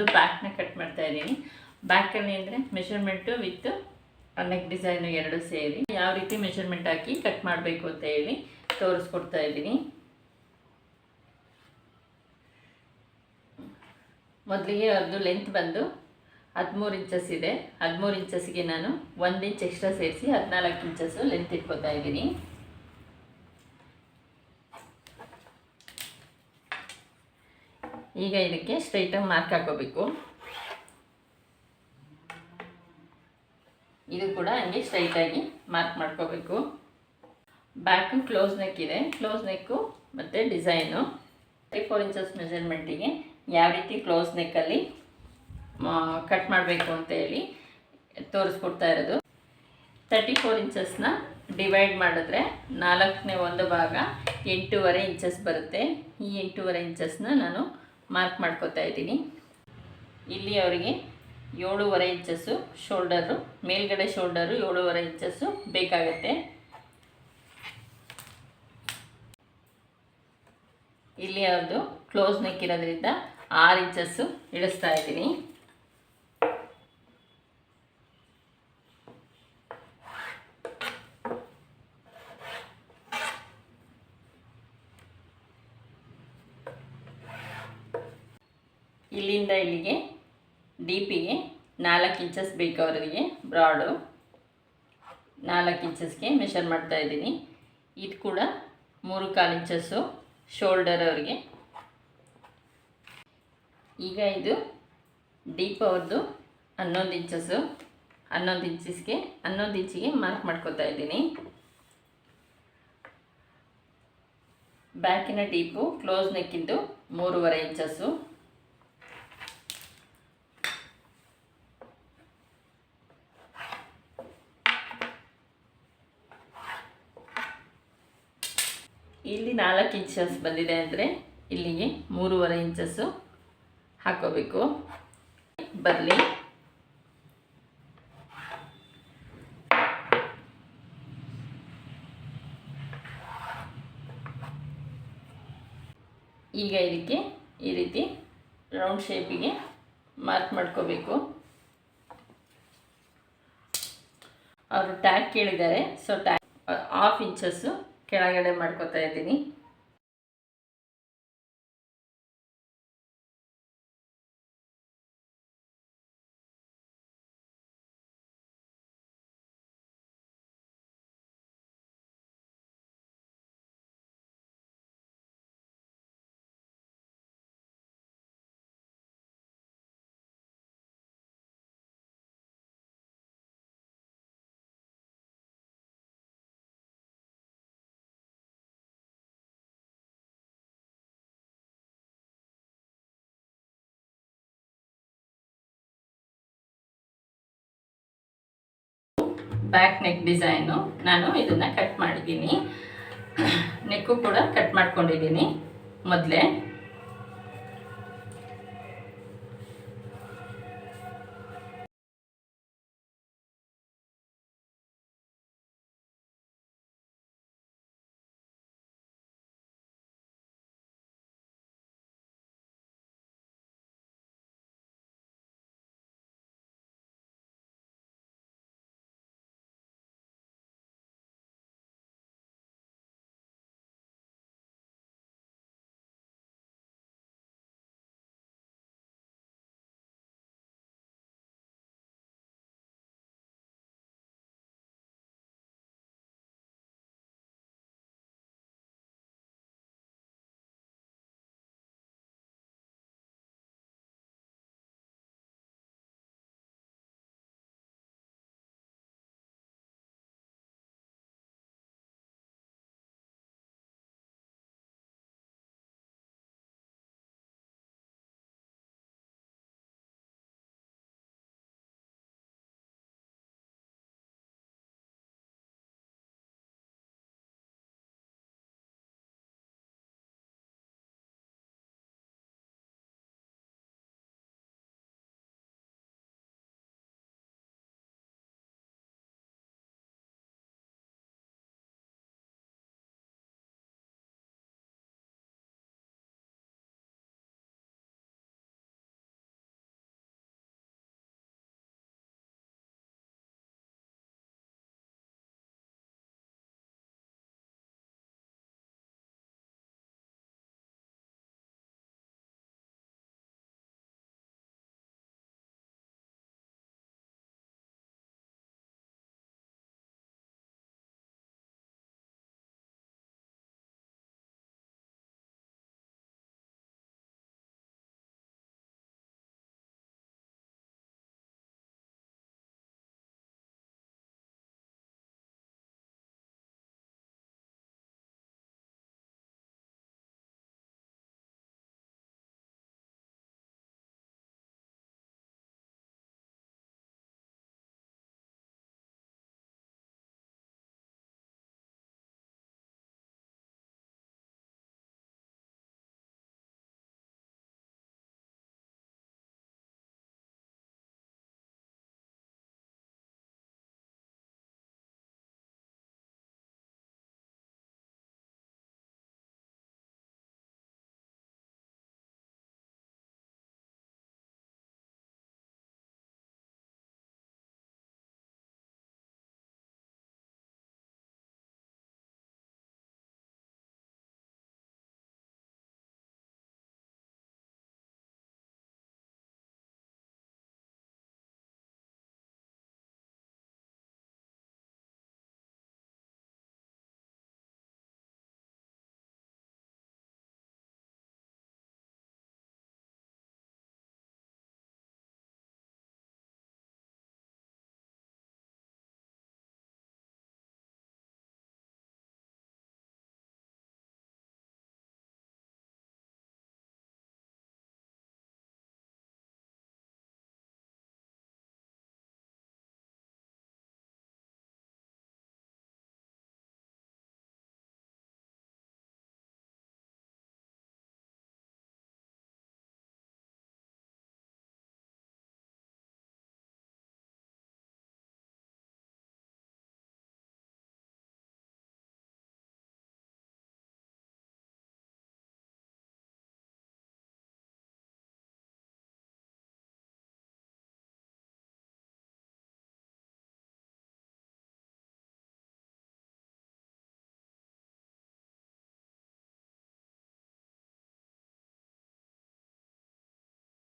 ಬಂದು ಬ್ಯಾಕ್ನ ಕಟ್ ಮಾಡ್ತಾ ಇದ್ದೀನಿ. ಬ್ಯಾಕಲ್ಲಿ ಅಂದರೆ ಮೆಷರ್ಮೆಂಟು ವಿತ್ ನೆಕ್ ಡಿಸೈನು ಎರಡು ಸೇರಿ. ಯಾವ ರೀತಿ ಮೆಷರ್ಮೆಂಟ್ ಹಾಕಿ ಕಟ್ ಮಾಡಬೇಕು ಅಂತ ಹೇಳಿ ತೋರಿಸ್ಕೊಡ್ತಾ ಇದ್ದೀನಿ. ಮೊದಲಿಗೆ ಅದು ಲೆಂತ್ ಬಂದು ಹದಿಮೂರು ಇಂಚಸ್ ಇದೆ. ಹದಿಮೂರು ಇಂಚಸ್ಗೆ ನಾನು ಒಂದು ಇಂಚ್ ಎಕ್ಸ್ಟ್ರಾ ಸೇರಿಸಿ ಹದಿನಾಲ್ಕು ಇಂಚಸ್ಸು ಲೆಂತ್ ಇಟ್ಕೊತಾ ಇದ್ದೀನಿ. ಈಗ ಇದಕ್ಕೆ ಸ್ಟ್ರೈಟಾಗಿ ಮಾರ್ಕ್ ಹಾಕೋಬೇಕು. ಇದು ಕೂಡ ಹಂಗೆ ಸ್ಟ್ರೈಟಾಗಿ ಮಾರ್ಕ್ ಮಾಡ್ಕೋಬೇಕು. ಬ್ಯಾಕು ಕ್ಲೋಸ್ ನೆಕ್ ಇದೆ. ಕ್ಲೋಸ್ ನೆಕ್ಕು ಮತ್ತು ಡಿಸೈನು ತ್ರೀ ಫೋರ್ ಇಂಚಸ್ ಮೆಜರ್ಮೆಂಟಿಗೆ ಯಾವ ರೀತಿ ಕ್ಲೋಸ್ ನೆಕ್ಕಲ್ಲಿ ಕಟ್ ಮಾಡಬೇಕು ಅಂತ ಹೇಳಿ ತೋರಿಸ್ಕೊಡ್ತಾ ಇರೋದು. ತರ್ಟಿ ಫೋರ್ ಇಂಚಸ್ನ ಡಿವೈಡ್ ಮಾಡಿದ್ರೆ ನಾಲ್ಕನೇ ಒಂದು ಭಾಗ ಎಂಟೂವರೆ ಇಂಚಸ್ ಬರುತ್ತೆ. ಈ ಎಂಟೂವರೆ ಇಂಚಸ್ನ ನಾನು ಮಾರ್ಕ್ ಮಾಡ್ಕೋತಾ ಇದ್ದೀನಿ. ಇಲ್ಲಿ ಅವರಿಗೆ ಏಳುವರೆ ಇಂಚಸ್ಸು ಶೋಲ್ಡರು ಮೇಲ್ಗಡೆ ಶೋಲ್ಡರು ಏಳುವರೆ ಇಂಚಸ್ಸು ಬೇಕಾಗತ್ತೆ. ಇಲ್ಲಿ ಅವ್ರದ್ದು ಕ್ಲೋಸ್ ನೆಕ್ ಇರೋದ್ರಿಂದ ಆರು ಇಂಚಸ್ಸು ಇಳಿಸ್ತಾ ಇದ್ದೀನಿ. ಇಲ್ಲಿಂದ ಇಲ್ಲಿಗೆ, ಡಿಪಿಗೆ ನಾಲ್ಕು ಇಂಚಸ್ ಬೇಕು ಅವರಿಗೆ ಬ್ರಾಡು ನಾಲ್ಕು ಇಂಚಸ್ಗೆ ಮೆಷರ್ ಮಾಡ್ತಾ ಇದ್ದೀನಿ. ಇದು ಕೂಡ ಮೂರು ಕಾಲು ಇಂಚಸ್ಸು ಶೋಲ್ಡರ್ ಅವ್ರಿಗೆ. ಈಗ ಇದು ಡೀಪ್ ಅವ್ರದ್ದು ಹನ್ನೊಂದು ಇಂಚಸ್ಸು ಹನ್ನೊಂದು ಇಂಚಸ್ಗೆ ಹನ್ನೊಂದು ಇಂಚಿಗೆ ಮಾರ್ಕ್ ಮಾಡ್ಕೋತಾ ಇದ್ದೀನಿ. ಬ್ಯಾಕಿನ ಡೀಪು ಕ್ಲೋಸ್ ನೆಕ್ಕಿಂದು ಮೂರುವರೆ ಇಂಚಸ್ಸು ಇಲ್ಲಿ ನಾಲ್ಕು ಇಂಚಸ್ ಬಂದಿದೆ ಅಂದರೆ ಇಲ್ಲಿಗೆ ಮೂರುವರೆ ಇಂಚಸ್ಸು ಹಾಕೋಬೇಕು. ಬರಲಿ. ಈಗ ಇದಕ್ಕೆ ಈ ರೀತಿ ರೌಂಡ್ ಶೇಪಿಗೆ ಮಾರ್ಕ್ ಮಾಡ್ಕೋಬೇಕು. ಅವರು ಟ್ಯಾಕ್ ಕೇಳಿದ್ದಾರೆ ಸೊ ಟ್ಯಾಕ್ ಹಾಫ್ ಇಂಚಸ್ಸು ಕೆಳಗಡೆ ಮಾಡ್ಕೋತಾ ಇದ್ದೀನಿ. ಬ್ಯಾಕ್ ನೆಕ್ ಡಿಸೈನು ನಾನು ಇದನ್ನು ಕಟ್ ಮಾಡಿದ್ದೀನಿ. ನೆಕ್ಕು ಕೂಡ ಕಟ್ ಮಾಡ್ಕೊಂಡಿದ್ದೀನಿ ಮೊದಲೇ.